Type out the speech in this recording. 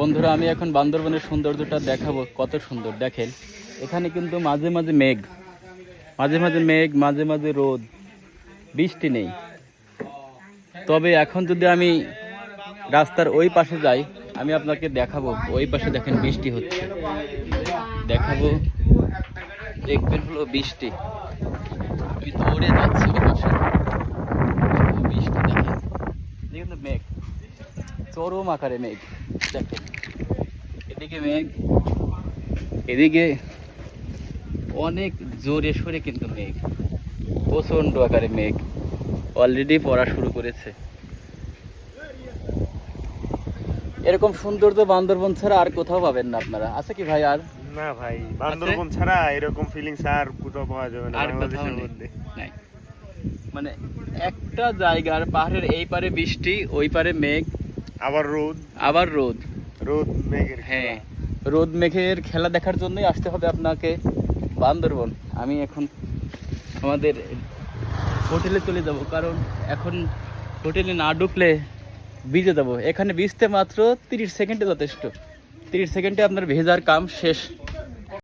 বন্ধুরা, আমি এখন বান্দরবনের সৌন্দর্যটা দেখাবো। কত সুন্দর, দেখেন। এখানে কিন্তু মাঝে মাঝে মেঘ। মাঝে মাঝে মেঘ, মাঝে মাঝে রোদ। বৃষ্টি নেই। তবে এখন যদি আমি রাস্তার ওই পাশে যাই, আমি আপনাকে দেখাবো। ওই পাশে দেখেন বৃষ্টি হচ্ছে। দেখাবো। দেখবেন হলো বৃষ্টি। আমি দৌড়ে যাচ্ছি ওই পাশে বৃষ্টি, দেখেন। মেঘ। চরম আকারে মেঘ দেখেন এদিকে মেঘ। এদিকে অনেক জোরে সরে কিন্তু মেঘ। প্রচণ্ড আকারে মেঘ। অলরেডি পড়া শুরু করেছে। এরকম সৌন্দর্য বান্দরবন ছাড়া আর কোথাও পাবেন না আপনারা। আছে কি ভাই আর? না ভাই বান্দরবন ছাড়া এরকম ফিলিংস আর কোথাও পাওয়া যাবে না বাংলাদেশের মধ্যে। মানে একটা জায়গার পাহাড়ের এই পারে বৃষ্টি ওই পারে মেঘ আবার রোদ। আবার রোদ। রোদ মেঘের হ্যাঁ রোদ মেঘের খেলা দেখার জন্যই আসতে হবে আপনাকে বান্দরবন। আমি এখন আমাদের হোটেলে চলে যাব কারণ এখন হোটেলে না ঢুকলে ভিজে যাব। এখানে ভিজতে মাত্র তিরিশ সেকেন্ডে যথেষ্ট। তিরিশ সেকেন্ডে আপনার ভেজার কাম শেষ।